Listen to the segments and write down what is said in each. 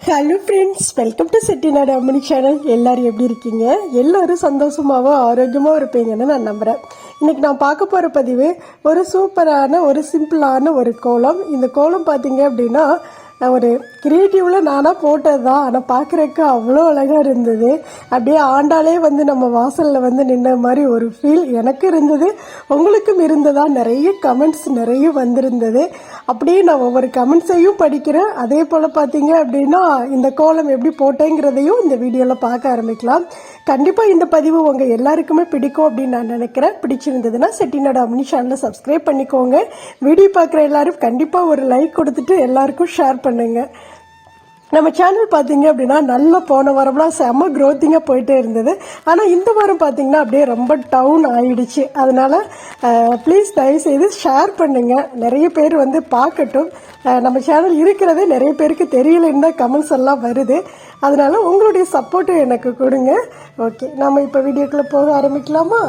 Hello friends welcome to Chettinad Ammani channel எல்லோரும் எப்படி இருக்கீங்க? எல்லோரும் சந்தோஷமாகவும் ஆரோக்கியமாக இருப்பீங்கன்னு நான் நம்புகிறேன் இன்றைக்கி நான் பார்க்க போகிற பதிவு ஒரு சூப்பரான ஒரு சிம்பிளான ஒரு கோலம். இந்த கோலம் பார்த்தீங்க அப்படின்னா நான் ஒரு கிரியேட்டிவில் நானாக போட்டது தான் ஆனால் பார்க்குறதுக்கு அவ்வளோ அழகாக இருந்தது. அப்படியே ஆண்டாலே வந்து நம்ம வாசலில் வந்து நின்ன மாதிரி ஒரு ஃபீல் எனக்கு இருந்தது. உங்களுக்கும் இருந்ததா? நிறைய கமெண்ட்ஸ் நிறைய வந்திருந்தது. அப்படியே நான் ஒவ்வொரு கமெண்ட்ஸையும் படிக்கிறேன். அதே போல் பார்த்தீங்க அப்படின்னா இந்த கோலம் எப்படி போட்டேங்கிறதையும் இந்த வீடியோவில் பார்க்க ஆரம்பிக்கலாம். கண்டிப்பாக இந்த பதிவு உங்கள் எல்லாருக்குமே பிடிக்கும் அப்படின்னு நான் நினைக்கிறேன். பிடிச்சிருந்ததுன்னா செட்டிநாடு அம்னி சேனலை சப்ஸ்கிரைப் பண்ணிக்கோங்க. வீடியோ பார்க்குற எல்லாரும் கண்டிப்பாக ஒரு லைக் கொடுத்துட்டு எல்லாருக்கும் ஷேர் பண்ணுங்கள் நம்ம சேனல் பார்த்தீங்க அப்படின்னா நல்ல போன வாரம்லாம் செம்ம க்ரோத்திங்காக போயிட்டே இருந்தது. ஆனால் இந்த வாரம் பார்த்தீங்கன்னா அப்படியே ரொம்ப டவுன் ஆயிடுச்சு. அதனால் ப்ளீஸ் தயவுசெய்து ஷேர் பண்ணுங்கள் நிறைய பேர் வந்து பார்க்கட்டும். நம்ம சேனல் இருக்கிறதே நிறைய பேருக்கு தெரியலன்னு தான் கமெண்ட்ஸ் எல்லாம் வருது. அதனால் உங்களுடைய சப்போர்ட்டும் எனக்கு கொடுங்க. ஓகே நம்ம இப்போ வீடியோக்குள்ளே போக ஆரம்பிக்கலாமா?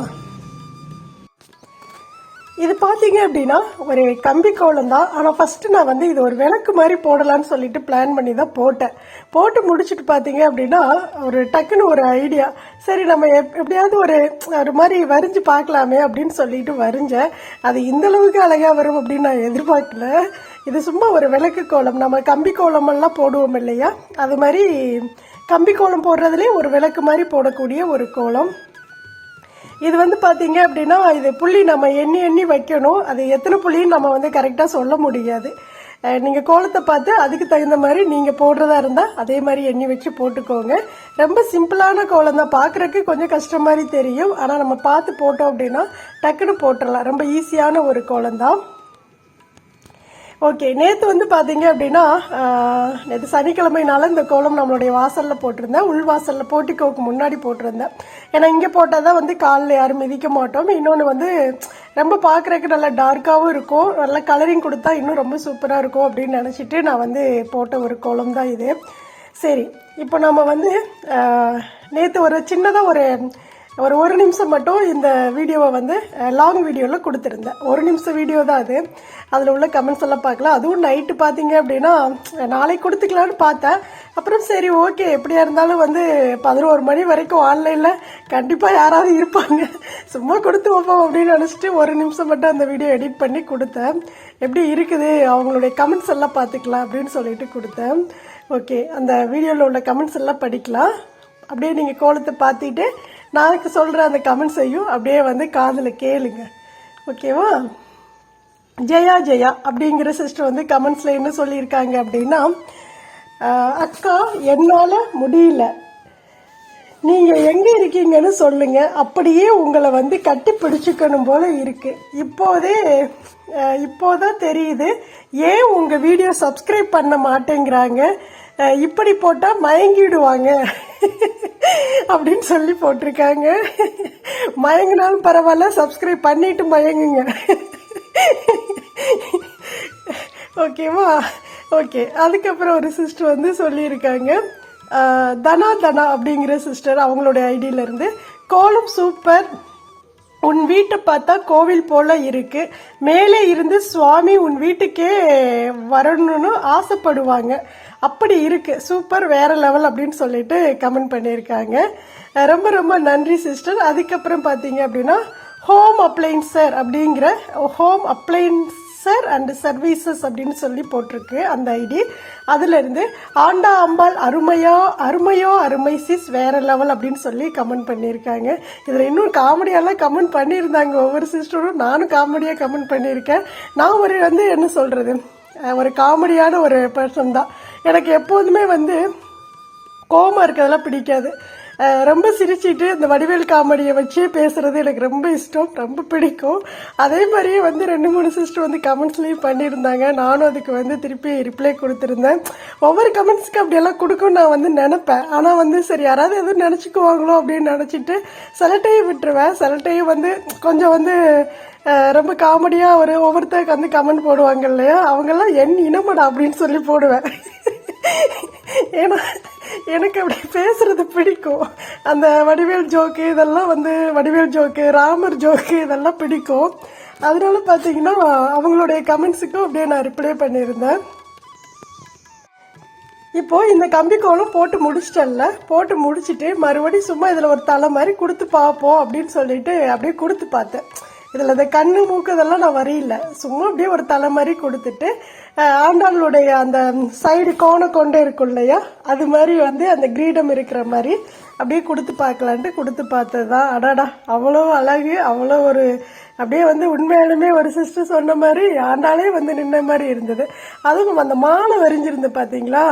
இது பார்த்தீங்க அப்படின்னா ஒரு கம்பி கோலம் தான். ஆனால் ஃபஸ்ட்டு நான் வந்து இது ஒரு விளக்கு மாதிரி போடலான்னு சொல்லிட்டு பிளான் பண்ணி தான் போட்டேன். போட்டு முடிச்சுட்டு பார்த்தீங்க அப்படின்னா ஒரு டக்குன்னு ஒரு ஐடியா சரி நம்ம எப் எப்படியாவது ஒரு ஒரு மாதிரி வரைஞ்சு பார்க்கலாமே அப்படின்னு சொல்லிட்டு வரைஞ்சேன். அது இந்த அளவுக்கு அழகாக வரும் அப்படின்னு நான் எதிர்பார்க்கல. இது சும்மா ஒரு விளக்கு கோலம். நம்ம கம்பி கோலமெல்லாம் போடுவோம் இல்லையா? அது மாதிரி கம்பி கோலம் போடுறதுலேயே ஒரு விளக்கு மாதிரி போடக்கூடிய ஒரு கோலம். இது வந்து பார்த்தீங்க அப்படின்னா இது புள்ளி நம்ம எண்ணி எண்ணி வைக்கணும். அது எத்தனை புள்ளின்னு நம்ம வந்து கரெக்டாக சொல்ல முடியாது. நீங்கள் கோலத்தை பார்த்து அதுக்கு தகுந்த மாதிரி நீங்கள் போடுறதா இருந்தால் அதே மாதிரி எண்ணி வச்சு போட்டுக்கோங்க. ரொம்ப சிம்பிளான கோலம் தான். பார்க்குறக்கு கொஞ்சம் கஷ்டம் மாதிரி தெரியும். ஆனால் நம்ம பார்த்து போட்டோம் அப்படின்னா டக்குன்னு போட்டுடலாம் ரொம்ப ஈஸியான ஒரு கோலம் தான். ஓகே நேற்று வந்து பார்த்தீங்க அப்படின்னா நேற்று சனிக்கிழமைனால இந்த கோலம் நம்மளுடைய வாசலில் போட்டிருந்தேன். உள் வாசலில் போட்டிக்கோக்கு முன்னாடி போட்டிருந்தேன். ஏன்னா இங்கே போட்டால் தான் வந்து காலில் யாரும் மிதிக்க மாட்டோம். இன்னொன்று வந்து ரொம்ப பார்க்குறதுக்கு நல்லா டார்க்காகவும் இருக்கும். நல்லா கலரிங் கொடுத்தா இன்னும் ரொம்ப சூப்பராக இருக்கும் அப்படின்னு நினச்சிட்டு நான் வந்து போட்ட ஒரு கோலம் தான் இது. சரி இப்போ நம்ம வந்து நேற்று ஒரு சின்னதாக ஒரு ஒரு ஒரு நிமிஷம் மட்டும் இந்த வீடியோவை வந்து லாங் வீடியோவில் கொடுத்துருந்தேன். ஒரு நிமிஷம் வீடியோ தான் அது. அதில் உள்ள கமெண்ட்ஸ் எல்லாம் பார்க்கலாம். அதுவும் நைட்டு பார்த்தீங்க அப்படின்னா நாளைக்கு கொடுத்துக்கலான்னு பார்த்தேன். அப்புறம் சரி ஓகே எப்படியா இருந்தாலும் வந்து பதினோரு மணி வரைக்கும் ஆன்லைனில் கண்டிப்பாக யாராவது இருப்பாங்க. சும்மா கொடுத்து வைப்போம் அப்படின்னு நினச்சிட்டு ஒரு நிமிஷம் மட்டும் அந்த வீடியோ எடிட் பண்ணி கொடுத்தேன். எப்படி இருக்குது? அவங்களுடைய கமெண்ட்ஸ் எல்லாம் பார்த்துக்கலாம் அப்படின்னு சொல்லிட்டு கொடுத்தேன். ஓகே அந்த வீடியோவில் உள்ள கமெண்ட்ஸ் எல்லாம் படிக்கலாம். அப்படியே நீங்கள் கோலத்தை பார்த்துட்டு நாளைக்கு சொல்கிற அந்த கமெண்ட்ஸையும் அப்படியே வந்து காதில் கேளுங்க. ஓகேவா ஜெயா ஜெயா அப்படிங்கிற சிஸ்டர் வந்து கமெண்ட்ஸில் என்ன சொல்லியிருக்காங்க அப்படின்னா அக்கா என்னால் முடியல. நீங்கள் எங்கே இருக்கீங்கன்னு சொல்லுங்கள் அப்படியே உங்களை வந்து கட்டி பிடிச்சிக்கணும் போல் இருக்குது இப்போதே இப்போதான் தெரியுது. ஏன் உங்கள் வீடியோ சப்ஸ்கிரைப் பண்ண மாட்டேங்கிறாங்க? இப்படி போட்டால் மயங்கிடுவாங்க அப்படின்னு சொல்லி போட்டிருக்காங்க. மயங்கினாலும் பரவாயில்ல சப்ஸ்கிரைப் பண்ணிட்டு மயங்குங்க. ஓகேவா? ஓகே அதுக்கப்புறம் ஒரு சிஸ்டர் வந்து சொல்லியிருக்காங்க. தனா தனா அப்படிங்கிற சிஸ்டர் அவங்களோட ஐடியிலேருந்து கோலம் சூப்பர் உன் வீட்டை பார்த்தா கோவில் போல இருக்கு. மேலே இருந்து சுவாமி உன் வீட்டுக்கே வரணும்னு ஆசைப்படுவாங்க. அப்படி இருக்கு. சூப்பர் வேற லெவல் அப்படின்னு சொல்லிட்டு கமெண்ட் பண்ணியிருக்காங்க. ரொம்ப ரொம்ப நன்றி சிஸ்டர் அதுக்கப்புறம் பார்த்தீங்க அப்படின்னா ஹோம் அப்ளைன்சர் அப்படிங்கிற home appliances and services அப்படின்னு சொல்லி போட்டிருக்கு அந்த ஐடி. அதுலேருந்து ஆண்டா அம்பாள் அருமையா அருமையோ அருமை சிஸ் வேற லெவல் அப்படின்னு சொல்லி கமெண்ட் பண்ணியிருக்காங்க. இதில் இன்னும் காமெடியெல்லாம் கமெண்ட் பண்ணியிருந்தாங்க ஒவ்வொரு சிஸ்டரும். நானும் காமெடியாக கமெண்ட் பண்ணியிருக்கேன். நான் ஒரு வந்து என்ன சொல்கிறது ஒரு காமெடியான ஒரு பர்சன் தான். எனக்கு எப்போதுமே வந்து கோவமா இருக்கிறதெல்லாம் பிடிக்காது. ரொம்ப சிரிச்சிட்டு இந்த வடிவேல் காமெடியை வச்சே பேசுறது எனக்கு ரொம்ப இஷ்டம் ரொம்ப பிடிக்கும். அதே மாதிரியே வந்து ரெண்டு மூணு சிஸ்டர் வந்து கமெண்ட்ஸ்லேயும் பண்ணியிருந்தாங்க. நானும் அதுக்கு வந்து திருப்பி ரிப்ளை கொடுத்துருந்தேன். ஒவ்வொரு கமெண்ட்ஸ்க்கு அப்படியெல்லாம் கொடுக்கும் நான் வந்து நினைப்பேன். ஆனால் வந்து சரி யாராவது எதுவும் நினச்சிக்குவாங்களோ அப்படின்னு நினச்சிட்டு சிலட்டையும் விட்டுருவேன். சிலட்டையும் வந்து கொஞ்சம் வந்து ரொம்ப காமெடியாக ஒரு ஒவ்வொருத்தருக்கு வந்து கமெண்ட் போடுவாங்க இல்லையா? அவங்கெல்லாம் என் இனமடா அப்படின்னு சொல்லி போடுவேன். ஏன்னா எனக்கு அப்படி பேசுறது பிடிக்கும். அந்த வடிவேல் ஜோக்கு இதெல்லாம் வந்து வடிவேல் ஜோக்கு ராமர் ஜோக்கு இதெல்லாம் பிடிக்கும். அதனால பார்த்தீங்கன்னா அவங்களுடைய கமெண்ட்ஸுக்கும் அப்படியே நான் ரிப்ளை பண்ணியிருந்தேன். இப்போ இந்த கம்பி கோலம் போட்டு முடிச்சிட்டல்ல போட்டு முடிச்சிட்டு மறுபடியும் சும்மா இதில் ஒரு தலை மாதிரி கொடுத்து பார்ப்போம் அப்படின்னு சொல்லிட்டு அப்படியே கொடுத்து பார்த்தேன். இதில் இந்த கண்ணு மூக்கு இதெல்லாம் நான் வரையில. சும்மா அப்படியே ஒரு தலை மாதிரி கொடுத்துட்டு ஆண்டாளுடைய அந்த சைடு கோணம் கொண்டே இருக்கும் இல்லையா? அது மாதிரி வந்து அந்த கிரீடம் இருக்கிற மாதிரி அப்படியே கொடுத்து பார்க்கலான்ட்டு கொடுத்து பார்த்தது தான் அடாடா அவ்வளோ அழகு அவ்வளோ ஒரு அப்படியே வந்து உண்மையாலுமே ஒரு சிஸ்டர் சொன்ன மாதிரி ஆண்டாளே வந்து நின்ன மாதிரி இருந்தது. அதுவும் அந்த மாலை வரிஞ்சிருந்து பார்த்தீங்களா?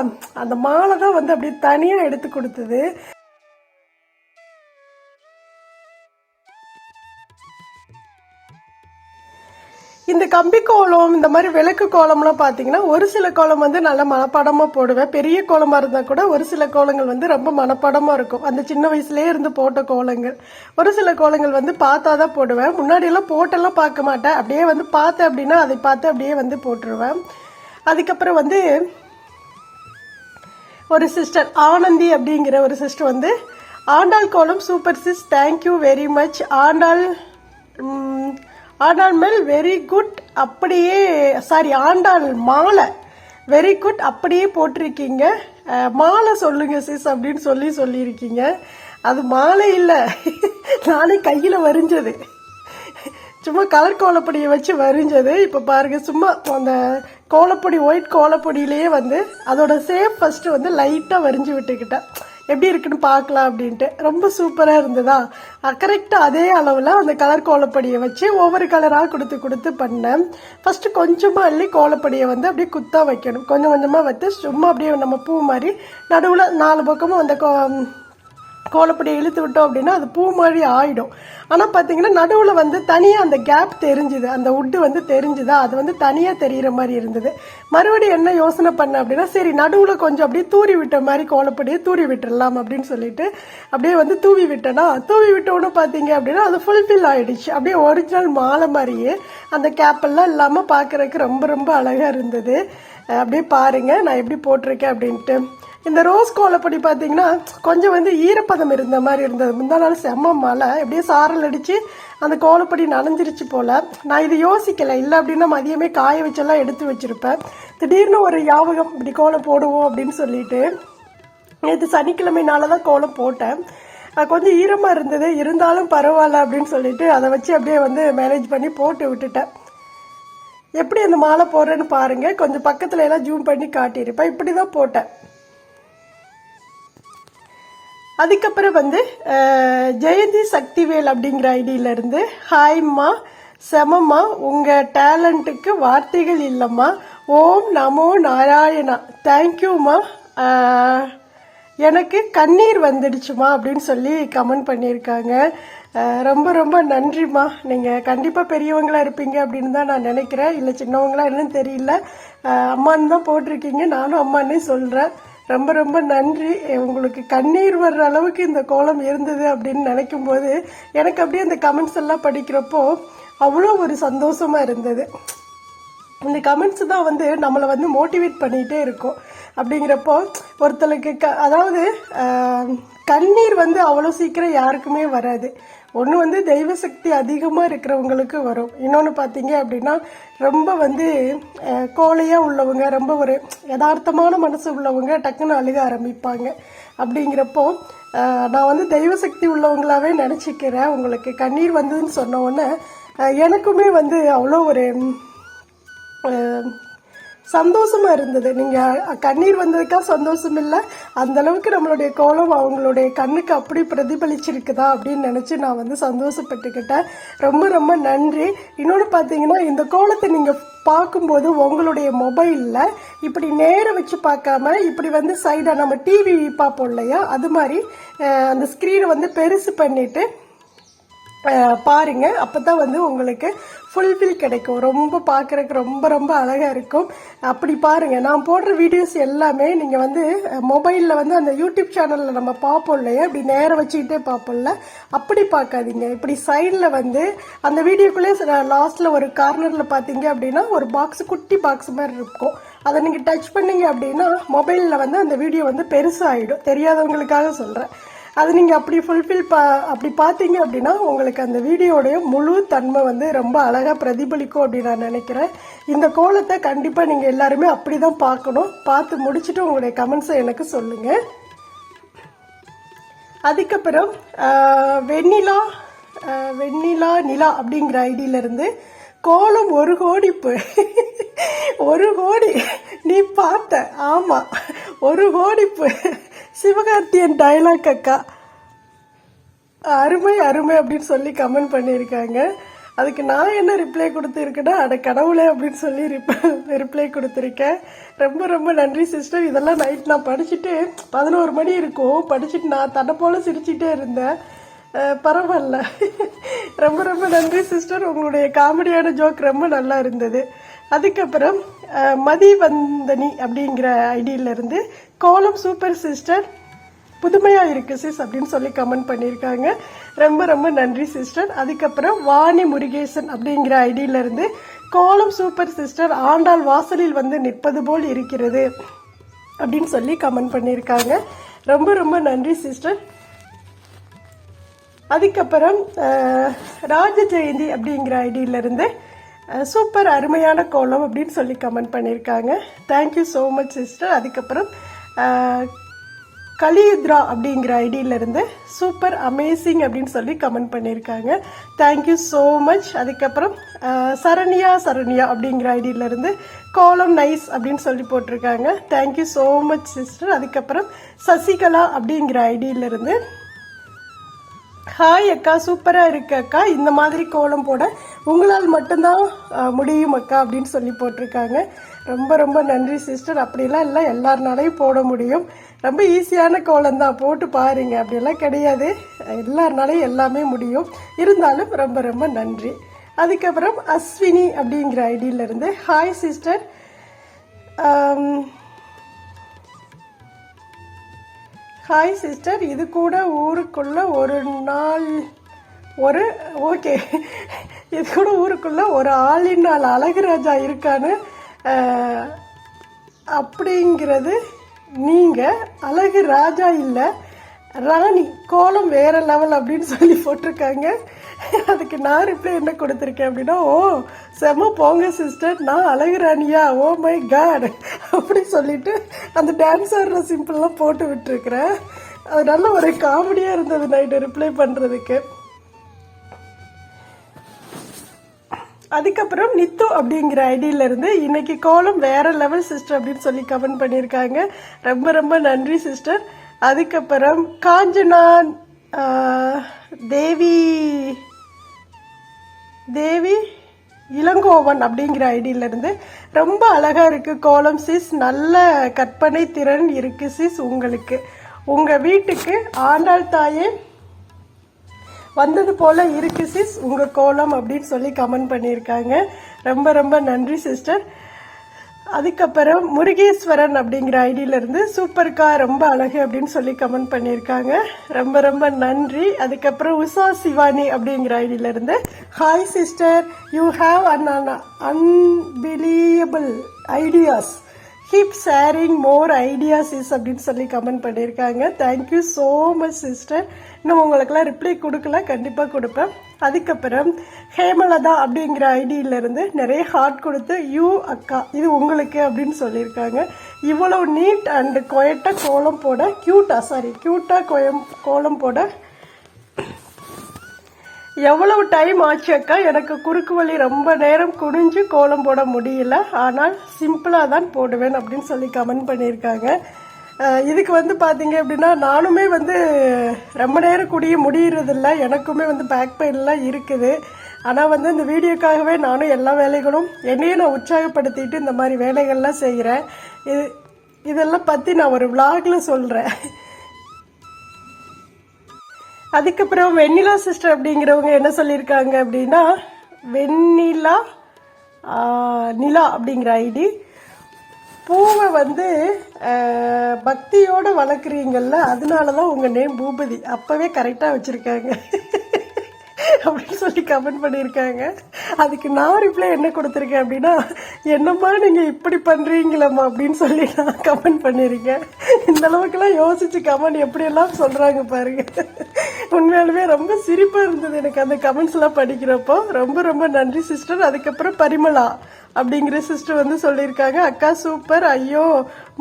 அந்த மாலை தான் வந்து அப்படியே தனியாக எடுத்து கொடுத்தது. இந்த கம்பி கோலம் இந்த மாதிரி விளக்கு கோலம்லாம் பார்த்தீங்கன்னா ஒரு சில கோலம் வந்து நல்ல மனப்பாடமாக போடுவேன். பெரிய கோலமாக இருந்தால் கூட ஒரு சில கோலங்கள் வந்து ரொம்ப மனப்பாடமாக இருக்கும். அந்த சின்ன வயசுலேயே இருந்து போட்ட கோலங்கள். ஒரு சில கோலங்கள் வந்து பார்த்தா தான் போடுவேன். முன்னாடியெல்லாம் போட்டெல்லாம் பார்க்க மாட்டேன். அப்படியே வந்து பார்த்தேன் அப்படின்னா அதை பார்த்து அப்படியே வந்து போட்டுருவேன். அதுக்கப்புறம் வந்து ஒரு சிஸ்டர் ஆனந்தி அப்படிங்கிற ஒரு சிஸ்டர் வந்து ஆண்டாள் கோலம் super sis thank you very much Andal Andal மேல் வெரி குட் அப்படியே சாரி ஆண்டாள் மாலை. வெரி குட் அப்படியே போட்டிருக்கீங்க. மாலை சொல்லுங்க சிஸ் அப்படின்னு சொல்லி சொல்லியிருக்கீங்க. அது மாலை இல்லை. நானே கையில் வரிஞ்சது. சும்மா கலர் கோலப்பொடியை வச்சு வரிஞ்சது. இப்போ பாருங்க சும்மா அந்த கோலப்பொடி ஒயிட் கோலப்பொடியிலேயே வந்து அதோட சேப் ஃபஸ்ட்டு வந்து லைட்டாக வரிஞ்சு விட்டுக்கிட்டேன். எப்படி இருக்குன்னு பார்க்கலாம் அப்படின்ட்டு. ரொம்ப சூப்பராக இருந்ததா? கரெக்டாக அதே அளவில் அந்த கலர் கோலப்பொடியை வச்சு ஒவ்வொரு கலராக கொடுத்து கொடுத்து பண்ணேன். ஃபஸ்ட்டு கொஞ்சமாக அள்ளி கோலப்பொடியை வந்து அப்படியே குத்தாக வைக்கணும். கொஞ்சம் கொஞ்சமாக வைத்து சும்மா அப்படியே நம்ம பூ மாதிரி நடுவில் நாலு பக்கமும் அந்த கோ கோலப்படியை இழுத்து விட்டோம் அப்படின்னா அது பூ மாதிரி ஆகிடும் ஆனால் பார்த்தீங்கன்னா நடுவில் வந்து தனியாக அந்த கேப் தெரிஞ்சுது. அந்த உட்டு வந்து தெரிஞ்சுதா? அது வந்து தனியாக தெரிகிற மாதிரி இருந்தது. மறுபடியும் என்ன யோசனை பண்ணேன் அப்படின்னா சரி நடுவில் கொஞ்சம் அப்படியே தூரி விட்ட மாதிரி கோலப்படியே தூரி விட்டுடலாம் அப்படின்னு சொல்லிட்டு அப்படியே வந்து தூவி விட்டேனா தூவி விட்டோன்னு பார்த்தீங்க அப்படின்னா அது ஃபுல்ஃபில் ஆகிடுச்சு அப்படியே ஒரிஜினல் மாலை மாதிரியே அந்த கேப்பெல்லாம் இல்லாமல் பார்க்குறதுக்கு ரொம்ப ரொம்ப அழகாக இருந்தது. அப்படியே பாருங்கள் நான் எப்படி போட்டிருக்கேன் அப்படின்ட்டு. இந்த ரோஸ் கோலப்பொடி பார்த்தீங்கன்னா கொஞ்சம் வந்து ஈரப்பதம் இருந்த மாதிரி இருந்தது. முந்தா நாள் செம்ம மழை. எப்படியே சாரல் அடித்து அந்த கோலப்பொடி நனைஞ்சிருச்சு போல். நான் இது யோசிக்கலை. இல்லை அப்படின்னா மதியமே காய வச்செல்லாம் எடுத்து வச்சுருப்பேன். திடீர்னு ஒரு ஞாபகம் இப்படி கோலம் போடுவோம் அப்படின்னு சொல்லிட்டு நேற்று சனிக்கிழமைனால தான் கோலம் போட்டேன். அஹ் கொஞ்சம் ஈரமாக இருந்தது. இருந்தாலும் பரவாயில்ல அப்படின்னு சொல்லிட்டு அதை வச்சு அப்படியே வந்து மேனேஜ் பண்ணி போட்டு விட்டுட்டேன். எப்படி அந்த மாலை போடுறேன்னு பாருங்கள் கொஞ்சம் பக்கத்தில் எல்லாம் ஜூம் பண்ணி காட்டியிருப்பேன். இப்படி தான் போட்டேன். அதுக்கப்புறம் வந்து ஜெயந்தி சக்திவேல் அப்படிங்கிற ஐடியிலேருந்து ஹாய்ம்மா செமம்மா உங்கள் டேலண்ட்டுக்கு வார்த்தைகள் இல்லைம்மா. ஓம் நமோ நாராயணா. தேங்க்யூம்மா எனக்கு கண்ணீர் வந்துடுச்சுமா? அப்படின்னு சொல்லி கமெண்ட் பண்ணியிருக்காங்க. ரொம்ப ரொம்ப நன்றிம்மா. நீங்கள் கண்டிப்பாக பெரியவங்களாக இருப்பீங்க அப்படின்னு தான் நான் நினைக்கிறேன். இல்லை சின்னவங்களா என்னன்னு தெரியல. அம்மான்னு தான் போட்டிருக்கீங்க. நானும் அம்மானே சொல்கிறேன் ரொம்ப ரொம்ப நன்றி. உங்களுக்கு கண்ணீர் வர்ற அளவுக்கு இந்த கோலம் இருந்தது அப்படின்னு நினைக்கும் போது எனக்கு அப்படியே அந்த கமெண்ட்ஸ் எல்லாம் படிக்கிறப்போ அவ்வளோ ஒரு சந்தோஷமாக இருந்தது. இந்த கமெண்ட்ஸ் தான் வந்து நம்மளை வந்து மோட்டிவேட் பண்ணிகிட்டே இருக்கும். அப்படிங்கிறப்போ ஒருத்தருக்கு க அதாவது கண்ணீர் வந்து அவ்வளோ சீக்கிரம் யாருக்குமே வராது. ஒன்று வந்து தெய்வ சக்தி அதிகமாக இருக்கிறவங்களுக்கு வரும். இன்னொன்று பார்த்தீங்க அப்படின்னா ரொம்ப வந்து கோழையாக உள்ளவங்க ரொம்ப ஒரு யதார்த்தமான மனசு உள்ளவங்க டக்குன்னு அழுக ஆரம்பிப்பாங்க. அப்படிங்கிறப்போ நான் வந்து தெய்வ சக்தி உள்ளவங்களாவே நினச்சிக்கிறேன். உங்களுக்கு கண்ணீர் வந்ததுன்னு சொன்ன உடனே எனக்குமே வந்து அவ்வளோ ஒரு சந்தோஷமாக சந்தோஷமா இருந்தது. நீங்க கண்ணீர் வந்ததுக்காக சந்தோஷம் இல்லை? அந்த அளவுக்கு நம்மளுடைய கோலம் அவங்களுடைய கண்ணுக்கு அப்படி பிரதிபலிச்சிருக்குதா அப்படின்னு நினைச்சு நான் வந்து சந்தோஷப்பட்டுக்கிட்டேன். ரொம்ப ரொம்ப நன்றி. இன்னொன்று பார்த்தீங்கன்னா இந்த கோலத்தை நீங்க பார்க்கும்போது உங்களுடைய மொபைலில் இப்படி நேரம் வச்சு பார்க்காம இப்படி வந்து சைடாக நம்ம டிவி பார்ப்போம் இல்லையா? அது மாதிரி அந்த ஸ்க்ரீனை வந்து பெருசு பண்ணிவிட்டு பாருங்கள் அப்போ தான் வந்து உங்களுக்கு ஃபுல்ஃபில் கிடைக்கும். ரொம்ப பார்க்குறக்கு ரொம்ப ரொம்ப அழகாக இருக்கும். அப்படி பாருங்கள் நான் போடுற வீடியோஸ் எல்லாமே நீங்கள் வந்து மொபைலில் வந்து அந்த யூடியூப் சேனலில் நம்ம பார்ப்போம் இல்லையா? இப்படி நேரம் வச்சுக்கிட்டே பார்ப்போம்ல. அப்படி பார்க்காதீங்க. இப்படி சைடில் வந்து அந்த வீடியோக்குள்ளே லாஸ்ட்டில் ஒரு கார்னரில் பார்த்தீங்க அப்படின்னா ஒரு பாக்ஸ் குட்டி பாக்ஸ் மாதிரி இருக்கும். அதை நீங்கள் டச் பண்ணீங்க அப்படின்னா மொபைலில் வந்து அந்த வீடியோ வந்து பெருசாகிடும் தெரியாதவங்களுக்காக சொல்கிறேன் அது நீங்கள் அப்படி ஃபுல்ஃபில் பா அப்படி பார்த்தீங்க அப்படின்னா உங்களுக்கு அந்த வீடியோடைய முழு தன்மை வந்து ரொம்ப அழகாக பிரதிபலிக்கும் அப்படின்னு நான் நினைக்கிறேன். இந்த கோலத்தை கண்டிப்பாக நீங்கள் எல்லாருமே அப்படி தான் பார்க்கணும். பார்த்து முடிச்சுட்டு உங்களுடைய கமெண்ட்ஸை எனக்கு சொல்லுங்கள் அதுக்கப்புறம் வெண்ணிலா வெண்ணிலா நிலா அப்படிங்கிற ஐடியிலேருந்து கோலம் ஒரு கோடி ஒரு கோடி நீ பார்த்த ஆமாம் ஒரு கோடி சிவகார்த்தியன் டைலாக் அக்கா. அருமை அருமை அப்படின்னு சொல்லி கமெண்ட் பண்ணியிருக்காங்க. அதுக்கு நான் என்ன ரிப்ளை கொடுத்துருக்கேன்னா அட கடவுளே அப்படின்னு சொல்லி ரிப்ளை கொடுத்துருக்கேன். ரொம்ப ரொம்ப நன்றி சிஸ்டர் இதெல்லாம் நைட் நான் படிச்சுட்டு பதினோரு மணி இருக்கும். படிச்சுட்டு நான் தன்னை போல சிரிச்சிட்டே இருந்தேன். பரவாயில்ல. ரொம்ப ரொம்ப நன்றி சிஸ்டர் உங்களுடைய காமெடியான ஜோக் ரொம்ப நல்லா இருந்தது. அதுக்கப்புறம் மதிவந்தனி அப்படிங்கிற ஐடியிலேருந்து கோலம் சூப்பர் சிஸ்டர் புதுமையாக இருக்கு சிஸ் அப்படின்னு சொல்லி கமெண்ட் பண்ணியிருக்காங்க. ரொம்ப ரொம்ப நன்றி சிஸ்டர். அதுக்கப்புறம் வாணி முருகேசன் அப்படிங்கிற ஐடியிலேருந்து கோலம் சூப்பர் சிஸ்டர் ஆண்டாள் வாசலில் வந்து நிற்பது போல் இருக்கிறது அப்படின்னு சொல்லி கமெண்ட் பண்ணியிருக்காங்க. ரொம்ப ரொம்ப நன்றி சிஸ்டர். அதுக்கப்புறம் ராஜ ஜெயந்தி அப்படிங்கிற ஐடியிலேருந்து சூப்பர் அருமையான கோலம் அப்படின்னு சொல்லி கமெண்ட் பண்ணியிருக்காங்க. தேங்க்யூ ஸோ மச் சிஸ்டர் அதுக்கப்புறம் கலியுத்ரா அப்படிங்கிற ஐடியிலேருந்து சூப்பர் அமேசிங் அப்படின்னு சொல்லி கமெண்ட் பண்ணியிருக்காங்க. தேங்க்யூ ஸோ மச் அதுக்கப்புறம் சரண்யா சரண்யா அப்படிங்கிற ஐடியிலேருந்து கோலம் நைஸ் அப்படின்னு சொல்லி போட்டிருக்காங்க. தேங்க்யூ ஸோ மச் சிஸ்டர் அதுக்கப்புறம் சசிகலா அப்படிங்கிற ஐடியிலேருந்து இருந்து ஹாய் அக்கா சூப்பராக இருக்கு அக்கா. இந்த மாதிரி கோலம் போட உங்களால் மட்டும்தான் முடியும் அக்கா அப்படின்னு சொல்லி போட்டிருக்காங்க. ரொம்ப ரொம்ப நன்றி சிஸ்டர். அப்படிலாம் இல்லை. எல்லாருனாலையும் போட முடியும். ரொம்ப ஈஸியான கோலம் தான் போட்டு பாருங்க. அப்படிலாம் கிடையாது. எல்லாருனாலையும் எல்லாமே முடியும். இருந்தாலும் ரொம்ப ரொம்ப நன்றி. அதுக்கப்புறம் அஸ்வினி அப்படிங்கிற ஐடியிலேருந்து ஹாய் சிஸ்டர் ஹாய் சிஸ்டர் இது கூட ஊருக்குள்ளே ஒரு நாள் ஒரு ஓகே இது கூட ஊருக்குள்ளே ஒரு ஆளின் நாள் அழகுராஜா இருக்கான்னு அப்படிங்கிறது நீங்கள் அழகு ராஜா இல்லை ராணி கோலம் வேறு லெவல் அப்படின்னு சொல்லி போட்டிருக்காங்க. அதுக்கு நான் ரிப்ளை என்ன கொடுத்துருக்கேன் அப்படின்னா ஓ செம போங்க சிஸ்டர் நான் அழகுராணியா? ஓ மை காட் அப்படி சொல்லிட்டு அந்த டான்ஸ் ஆடுற சிம்பிள்லாம் போட்டு விட்டுருக்குறேன். அது நல்ல ஒரு காமெடியாக இருந்தது நைட்டு ரிப்ளை பண்ணுறதுக்கு அதுக்கப்புறம் நித்து அப்படிங்கிற ஐடியில இருந்து இன்னைக்கு கோலம் வேற லெவல் சிஸ்டர் அப்படின்னு சொல்லி கமெண்ட் பண்ணியிருக்காங்க. ரொம்ப ரொம்ப நன்றி சிஸ்டர் அதுக்கப்புறம் காஞ்சனா தேவி தேவி இளங்கோவன் அப்படிங்கிற ஐடியிலேருந்து ரொம்ப அழகாக இருக்குது கோலம் சிஸ் நல்ல கற்பனை திறன் இருக்குது சிஸ் உங்களுக்கு. உங்கள் வீட்டுக்கு ஆண்டாள் தாயே வந்தது போல் இருக்கு சிஸ் உங்கள் கோலம் அப்படின்னு சொல்லி கமெண்ட் பண்ணியிருக்காங்க. ரொம்ப ரொம்ப நன்றி சிஸ்டர். அதுக்கப்புறம் முருகேஸ்வரன் அப்படிங்கிற ஐடியிலேருந்து சூப்பர்க்கா ரொம்ப அழகு அப்படின்னு சொல்லி கமெண்ட் பண்ணியிருக்காங்க. ரொம்ப ரொம்ப நன்றி. அதுக்கப்புறம் உஷா சிவானி அப்படிங்கிற ஐடியிலேருந்து hi sister you have an an unbelievable ideas keep sharing more ideas is அப்படின்னு சொல்லி கமெண்ட் பண்ணியிருக்காங்க. தேங்க்யூ ஸோ மச் சிஸ்டர் இன்னும் உங்களுக்கெல்லாம் ரிப்ளை கொடுக்கல. கண்டிப்பாக கொடுப்பேன். அதுக்கப்புறம் ஹேமலதா அப்படிங்கிற ஐடியிலேருந்து நிறைய ஹார்ட் கொடுத்து யூ அக்கா இது உங்களுக்கு அப்படின்னு சொல்லியிருக்காங்க. இவ்வளோ நீட் அண்டு கொயட்டாக கோலம் போட க்யூட்டா சாரி க்யூட்டாக கோயம் கோலம் போட எவ்வளவு டைம் ஆச்சு அக்கா எனக்கு குறுக்கு வழி ரொம்ப நேரம் குனிஞ்சு கோலம் போட முடியல. ஆனால் சிம்பிளாக தான் போடுவேன் அப்படின்னு சொல்லி கமெண்ட் பண்ணியிருக்காங்க. இதுக்கு வந்து பார்த்தீங்க அப்படின்னா நானுமே வந்து ரொம்ப நேரம் குடிய முடியறதில்ல. எனக்குமே வந்து பேக் பெயின்லாம் இருக்குது. ஆனால் வந்து இந்த வீடியோக்காகவே நானும் எல்லா வேலைகளும் என்னையும் நான் உற்சாகப்படுத்திட்டு இந்த மாதிரி வேலைகள்லாம் செய்கிறேன் இது இதெல்லாம் பற்றி நான் ஒரு விளாகில் சொல்கிறேன் அதுக்கப்புறம் வெண்ணிலா சிஸ்டர் அப்படிங்கிறவங்க என்ன சொல்லியிருக்காங்க அப்படின்னா வெண்ணிலா நிலா அப்படிங்கிற ஐடி. பூவை வந்து பக்தியோடு வளர்க்குறீங்கள்ல அதனால தான் உங்கள் நேம் பூபதி. அப்போவே கரெக்டாக வச்சுருக்காங்க. அப்படின்னு சொல்லி கமெண்ட் பண்ணியிருக்காங்க. அதுக்கு நான் ரிப்ளை என்ன கொடுத்துருக்கேன் அப்படின்னா என்னம்மா நீங்கள் இப்படி பண்ணுறீங்களம்மா அப்படின்னு சொல்லி நான் கமெண்ட் பண்ணியிருக்கேன். இந்த அளவுக்குலாம் யோசிச்சு கமெண்ட் எப்படியெல்லாம் சொல்கிறாங்க பாருங்க. உண்மையாலுமே ரொம்ப சிரிப்பாக இருந்தது எனக்கு அந்த கமெண்ட்ஸ்லாம் படிக்கிறப்போ. ரொம்ப ரொம்ப நன்றி சிஸ்டர் அதுக்கப்புறம் பரிமளா அப்படிங்கிற சிஸ்டர் வந்து சொல்லியிருக்காங்க. அக்கா சூப்பர் ஐயோ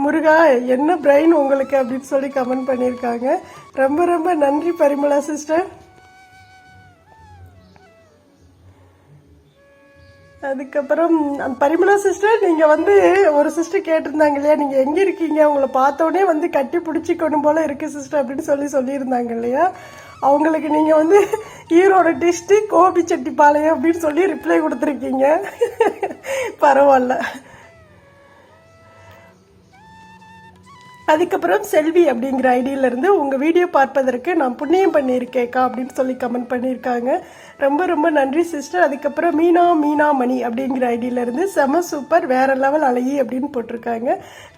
முருகா என்ன பிரெயின் உங்களுக்கு? அப்படின்னு சொல்லி கமெண்ட் பண்ணியிருக்காங்க. ரொம்ப ரொம்ப நன்றி பரிமளா சிஸ்டர் அதுக்கப்புறம் அந்த பரிமளா சிஸ்டர் நீங்கள் வந்து ஒரு சிஸ்டர் கேட்டிருந்தாங்க இல்லையா? நீங்கள் எங்கே இருக்கீங்க? உங்களை பார்த்தோன்னே வந்து கட்டி பிடிச்சிக்கணும் போல இருக்குது சிஸ்டர் அப்படின்னு சொல்லி சொல்லியிருந்தாங்க இல்லையா? அவங்களுக்கு நீங்கள் வந்து ஈரோடு டிஸ்ட்ரிக் கோபிச்செட்டிப்பாளையம் அப்படின்னு சொல்லி ரிப்ளை கொடுத்துருக்கீங்க. பரவாயில்ல. அதுக்கப்புறம் செல்வி அப்படிங்கிற ஐடியிலேருந்து உங்கள் வீடியோ பார்ப்பதற்கு நான் புண்ணியம் பண்ணியிருக்கேக்கா அப்படின்னு சொல்லி கமெண்ட் பண்ணியிருக்காங்க. ரொம்ப ரொம்ப நன்றி சிஸ்டர் அதுக்கப்புறம் மீனா மீனா மணி அப்படிங்கிற ஐடியிலேருந்து செம சூப்பர் வேற லெவல் அழகி அப்படின்னு போட்டிருக்காங்க.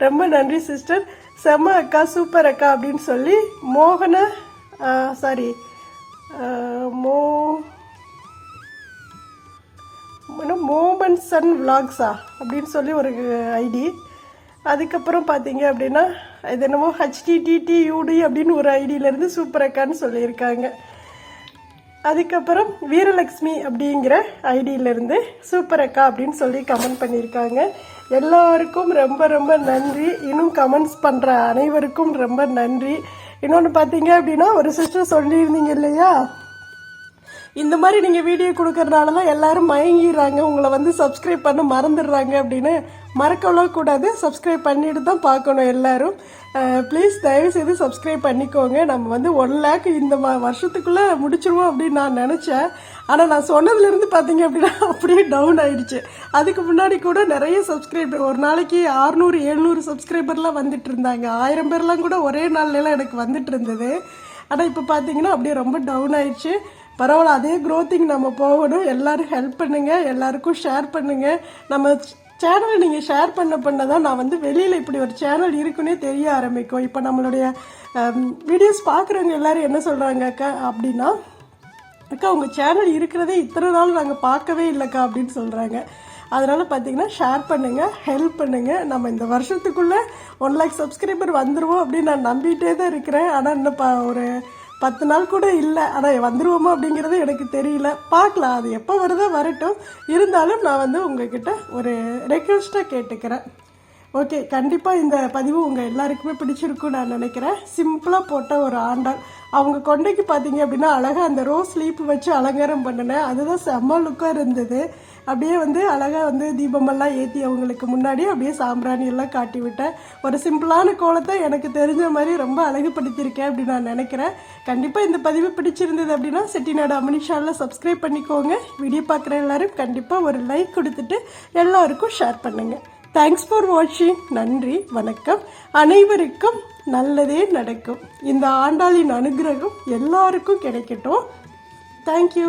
ரொம்ப நன்றி சிஸ்டர் செம அக்கா சூப்பர் அக்கா அப்படின்னு சொல்லி மோகன சாரி மோ என்ன மோமன் சன் விலாக்ஸா அப்படின்னு சொல்லி ஒரு ஐடி அதுக்கப்புறம் பார்த்தீங்க அப்படின்னா இது என்னமோ ஹச்டிடிடியூடி அப்படின்னு ஒரு ஐடியிலேருந்து சூப்பர் அக்கான்னு சொல்லியிருக்காங்க. அதுக்கப்புறம் வீரலக்ஷ்மி அப்படிங்கிற ஐடியிலேருந்து சூப்பர் அக்கா அப்படின்னு சொல்லி கமெண்ட் பண்ணியிருக்காங்க. எல்லாருக்கும் ரொம்ப ரொம்ப நன்றி. இன்னும் கமெண்ட்ஸ் பண்ணுற அனைவருக்கும் ரொம்ப நன்றி. இன்னொன்று பார்த்தீங்க அப்படின்னா ஒரு சிஸ்டர் சொல்லியிருந்தீங்க இல்லையா? இந்த மாதிரி நீங்கள் வீடியோ கொடுக்கறனால தான் எல்லோரும் மயங்கிடுறாங்க. உங்களை வந்து சப்ஸ்கிரைப் பண்ண மறந்துடுறாங்க அப்படின்னு மறக்கலாம் கூடாது. சப்ஸ்கிரைப் பண்ணிட்டு தான் பார்க்கணும் எல்லாரும். ப்ளீஸ் தயவு செய்து சப்ஸ்கிரைப் பண்ணிக்கோங்க. நம்ம வந்து ஒன் லேக் இந்த மா வருஷத்துக்குள்ளே முடிச்சிருவோம் அப்படின்னு நான் நினச்சேன். ஆனால் நான் சொன்னதுலேருந்து பார்த்தீங்க அப்படின்னா அப்படியே டவுன் ஆயிடுச்சு. அதுக்கு முன்னாடி கூட நிறைய சப்ஸ்கிரைபர் ஒரு நாளைக்கு ஆறுநூறு எழுநூறு சப்ஸ்கிரைபர்லாம் வந்துட்டு இருந்தாங்க. ஆயிரம் பேர்லாம் கூட ஒரே நாள்லாம் எனக்கு வந்துட்டு இருந்தது. ஆனால் இப்போ பார்த்தீங்கன்னா அப்படியே ரொம்ப டவுன் ஆயிடுச்சு. பரவாயில்ல அதே க்ரோத்திங் நம்ம போகணும். எல்லாரும் ஹெல்ப் பண்ணுங்கள் எல்லாருக்கும் ஷேர் பண்ணுங்கள் நம்ம சேனலை நீங்கள் ஷேர் பண்ண பண்ண தான் நான் வந்து வெளியில் இப்படி ஒரு சேனல் இருக்குன்னே தெரிய ஆரம்பிக்கும். இப்போ நம்மளுடைய வீடியோஸ் பார்க்குறவங்க எல்லாரும் என்ன சொல்கிறாங்க அக்கா? அப்படின்னா அக்கா உங்கள் சேனல் இருக்கிறதே இத்தனை நாள் நாங்கள் பார்க்கவே இல்லைக்கா அப்படின்னு சொல்கிறாங்க அதனால் பார்த்தீங்கன்னா ஷேர் பண்ணுங்கள் ஹெல்ப் பண்ணுங்கள் நம்ம இந்த வருஷத்துக்குள்ளே ஒன் லேக் சப்ஸ்கிரைபர் வந்துடுவோம் அப்படின்னு நான் நம்பிகிட்டே தான் இருக்கிறேன். ஆனால் இன்னும் ப ஒரு பத்து நாள் கூட இல்லை. ஆனால் வந்துருவோமா அப்படிங்கிறது எனக்கு தெரியல. பார்க்கலாம் அது எப்போ வருதோ வரட்டும். இருந்தாலும் நான் வந்து உங்ககிட்ட ஒரு ரெக்வெஸ்ட்டாக கேட்டுக்கிறேன். ஓகே கண்டிப்பாக இந்த பதிவு உங்கள் எல்லாருக்குமே பிடிச்சிருக்கும் நான் நினைக்கிறேன். சிம்பிளாக போட்ட ஒரு ஆண்டாள். அவங்க கொண்டைக்கு பார்த்தீங்க அப்படின்னா அழகாக அந்த ரோஸ் லீப் வச்சு அலங்காரம் பண்ணினேன். அதுதான் செம்ம லுக்காக இருந்தது. அப்படியே வந்து அழகாக வந்து தீபமெல்லாம் ஏற்றி அவங்களுக்கு முன்னாடி அப்படியே சாம்பிராணி எல்லாம் காட்டி விட்டேன் ஒரு சிம்பிளான கோலத்தை எனக்கு தெரிஞ்ச மாதிரி ரொம்ப அழகுபடுத்தியிருக்கேன் அப்படின்னு நான் நினைக்கிறேன். கண்டிப்பாக இந்த பதிவு பிடிச்சிருந்தது அப்படின்னா செட்டிநாடு அமினிஷாவில் சப்ஸ்கிரைப் பண்ணிக்கோங்க. வீடியோ பார்க்குற எல்லாரும் கண்டிப்பாக ஒரு லைக் கொடுத்துட்டு எல்லோருக்கும் ஷேர் பண்ணுங்கள் தேங்க்ஸ் ஃபார் வாட்சிங் நன்றி வணக்கம். அனைவருக்கும் நல்லதே நடக்கும். இந்த ஆண்டாளின் அனுகிரகம் எல்லாருக்கும் கிடைக்கட்டும். தேங்க்யூ